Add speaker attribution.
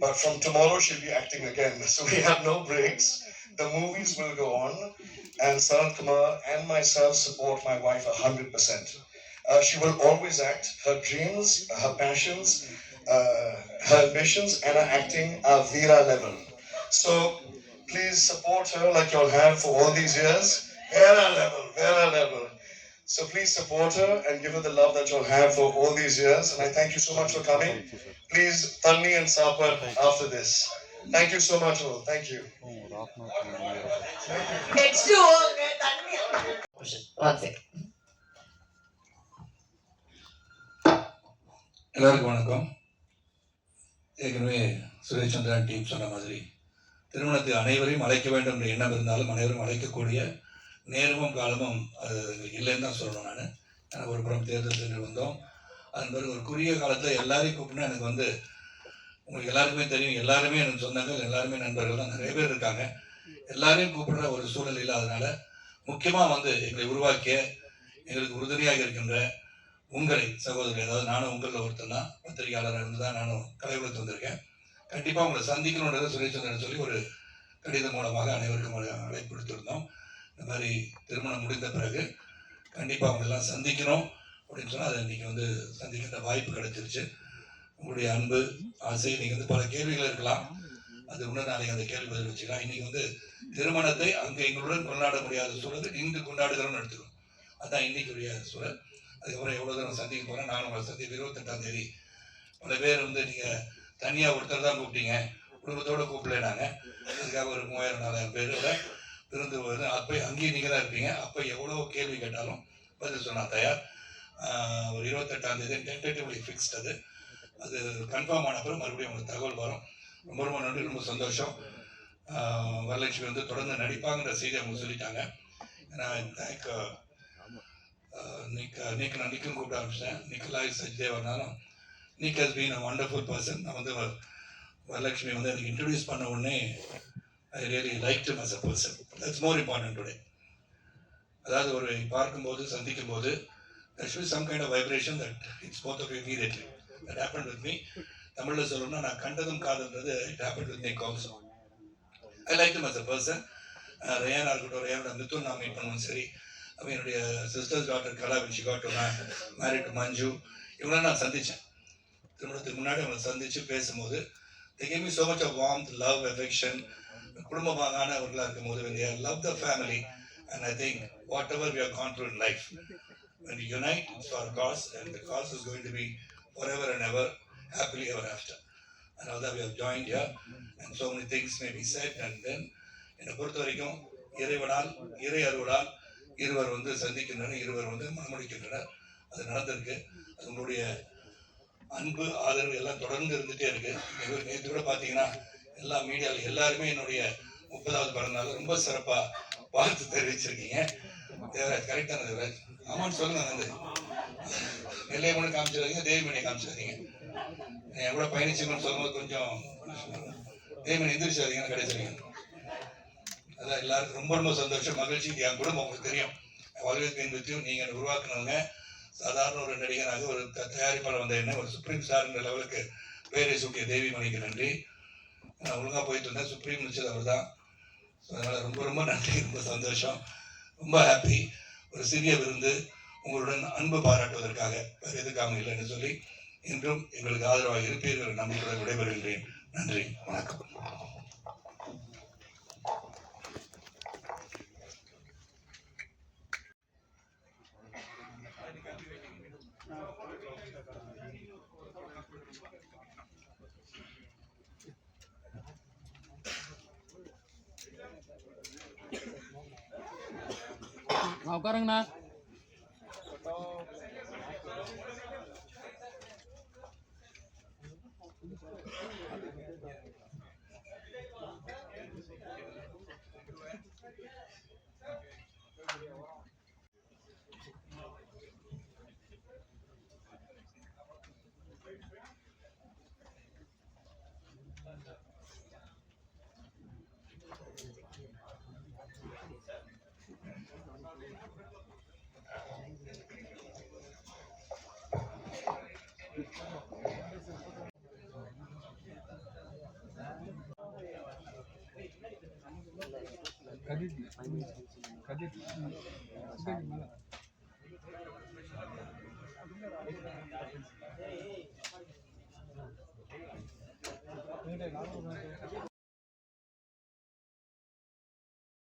Speaker 1: But from tomorrow, she'll be acting again. So we have no breaks. The movies will go on. And Sanat Kumar and myself support my wife 100%. Uh, she will always act. Her dreams, her passions, uh, her ambitions, and her acting are Veera level. So please support her like you'll have for all these years. Vera level, Vera level. So please support her and give her the love that you'll have for all these years. And I thank you so much for coming. Please, Tanni and Sapar after this. Thank you so much, all. Thank you.
Speaker 2: உங்க தண்ணி one second
Speaker 3: எல்லாருக்கும் வணக்கம் ஏற்கனவே சுரேஷ் சந்திரன் team சொன்ன மாதிரி திருமணத்தை அனைவரையும் அழைக்க வேண்டும் என்ற எண்ணம் இருந்தாலும் அனைவரும் அழைக்கக்கூடிய நேரமும் காலமும் அது இல்லைன்னு தான் சொல்லணும் நான். ஒரு புறம் தேர்தல் சென்று வந்தோம் அதன் பிறகு ஒரு குறுகிய காலத்தில் எல்லாரையும் கூப்பிட்டுனா எனக்கு வந்து உங்களுக்கு எல்லாருக்குமே தெரியும். எல்லாருமே எனக்கு சொந்தங்கள் எல்லாருமே நண்பர்கள் தான். நிறைய பேர் இருக்காங்க. எல்லாரையும் கூப்பிடுற ஒரு சூழல் இல்லாதனால முக்கியமாக வந்து எங்களை உருவாக்கிய எங்களுக்கு உறுதுணையாக இருக்கின்ற உங்களை சகோதரி அதாவது நானும் உங்களில் ஒருத்தர் தான் பத்திரிகையாளராக இருந்து தான் நானும் கலைவுலத்து வந்திருக்கேன். கண்டிப்பாக உங்களை சந்திக்கணுன்றதை சுரேஷ் சொல்லி ஒரு கடிதம் மூலமாக அனைவருக்கும் அழைப்பு மாதிரி திருமணம் முடிந்த பிறகு கண்டிப்பாக அவங்களெல்லாம் சந்திக்கணும் அப்படின்னு சொன்னால் அதை இன்றைக்கி வந்து சந்திக்கிற வாய்ப்பு கிடைச்சிருச்சு. உங்களுடைய அன்பு ஆசை இன்றைக்கி வந்து பல கேள்விகள் இருக்கலாம். அது உடனே நாளைக்கு அந்த கேள்வி பதில் வச்சுக்கலாம். இன்னைக்கு வந்து திருமணத்தை அங்கே எங்களுடன் கொண்டாட முடியாத சூழல் இங்கு கொண்டாடுகிறோம்னு எடுத்துக்கணும். அதான் இன்னைக்குரிய சூழல். அதுக்கப்புறம் எவ்வளோ தூரம் சந்திக்க போகிறேன் நான் உங்களை சந்திப்பு இருபத்தெட்டாம் தேதி. பல பேர் வந்து நீங்கள் தனியாக ஒருத்தர் தான் கூப்பிட்டீங்க. குடும்பத்தோடு கூப்பிடலைனாங்க அதுக்காக ஒரு மூவாயிரம் நாலாயிரம் பேரோட இருந்து வருது அப்போ அங்கேயும் நீங்கள் தான் இருப்பீங்க. அப்போ எவ்வளோ கேள்வி கேட்டாலும் பதில் சொன்னால் தயார். ஒரு இருபத்தெட்டாம் தேதி டென்டேட்டிவ்லி ஃபிக்ஸ்ட் அது. அது கன்ஃபார்ம் ஆன பிறகு மறுபடியும் உங்களுக்கு தகவல் வரும். ரொம்ப ரொம்ப நன்றி ரொம்ப சந்தோஷம். வரலட்சுமி வந்து தொடர்ந்து நடிப்பாங்கிற செய்தி அவங்க சொல்லிட்டாங்க. ஏன்னா தேங்க் நான் நிக்கன் கூப்பிட ஆரம்பிச்சிட்டேன். Nikolai சச்தேவர்னாலும் Nick has been a wonderful person நான் வந்து வரலட்சுமி வந்து எனக்கு இன்ட்ரடியூஸ் பண்ண உடனே I really like to as a person that's more important today அதாவது ஒரு பார்க்கும்போது சந்திக்கும் போது that should kind some kind of vibration that it's both immediately that happen with me தமிழில் சொல்லணும்னா நான் கண்டதும் காதுன்றது it happen with me also. I like him as a person ரேயானா இருக்கட்டும் ரேயானோட மித்துன் நான் மீட் பண்ணுவோம் சரி. என்னுடைய sisters doctor Kala when she married to Manju இவங்கள நான் சந்தித்தேன் திருமணத்துக்கு முன்னாடி அவங்களை சந்தித்து பேசும்போது they so much so warm love warmth love affection குடும்பமானவர்களாக இருக்கும்போது when they love the family and I think whatever we have gone through in life when we unite it's for a cause and the cause is going to be forever and ever happily ever after and now that we have joined here and so many things may be said and then என்னை பொறுத்த வரைக்கும் இறைவனால் இறை அருளால் இருவர் வந்து சந்திக்கின்றனர் இருவர் வந்து மனமுடிக்கின்றனர் அது நடந்திருக்கு அது உங்களுடைய அன்பு ஆதரவு எல்லாம் தொடர்ந்து இருந்துகிட்டே இருக்கு நேற்று- நேற்று கூட பார்த்தீங்கன்னா எல்லா மீடியாவில் எல்லாருமே என்னுடைய முப்பதாவது பிறந்தநாள் ரொம்ப சிறப்பாக வாழ்த்து தெரிவிச்சிருக்கீங்க. தேவராஜ் கரெக்டான தேவராஜ். ஆமான்னு சொல்லுங்க வந்து நெல்லையம்மனை காமிச்சிருக்கீங்க தேவிமணி காமிச்சிருக்கீங்க என் கூட பயணிச்சுங்கன்னு சொல்லும்போது கொஞ்சம் தேவிமணி எந்திரிச்சாதீங்கன்னு கிடைச்சிருக்கீங்க அதான் எல்லாருக்கும் ரொம்ப ரொம்ப சந்தோஷம் மகிழ்ச்சி என் குடும்பம் உங்களுக்கு தெரியும். ஆல்வேஸ் பின்பற்றியும் நீங்கள் உருவாக்குனவங்க சாதாரண ஒரு நடிகனாக ஒரு தயாரிப்பாளர் வந்த என்ன ஒரு சுப்ரீம் ஸ்டார்ன்ற லெவலுக்கு பேரை சூட்டிய தேவி மணிக்கு நன்றி. ஒழுங்காக போயிட்டு இருந்தேன் சுப்ரீம் நிச்சது அவர் தான் அதனால் ரொம்ப ரொம்ப நன்றி. ரொம்ப சந்தோஷம். ரொம்ப ஹாப்பி ஒரு சிறிய விருந்து உங்களுடன் அன்பு பாராட்டுவதற்காக. வேறு எதுக்காக இல்லைன்னு சொல்லி இன்றும் எங்களுக்கு ஆதரவாக இருப்பீர்கள் நம்பிக்கையுடன் விடைபெறுகின்றேன். நன்றி. வணக்கம்.
Speaker 4: mau kareng nak? Kadiri Kadiri మళ్ళీ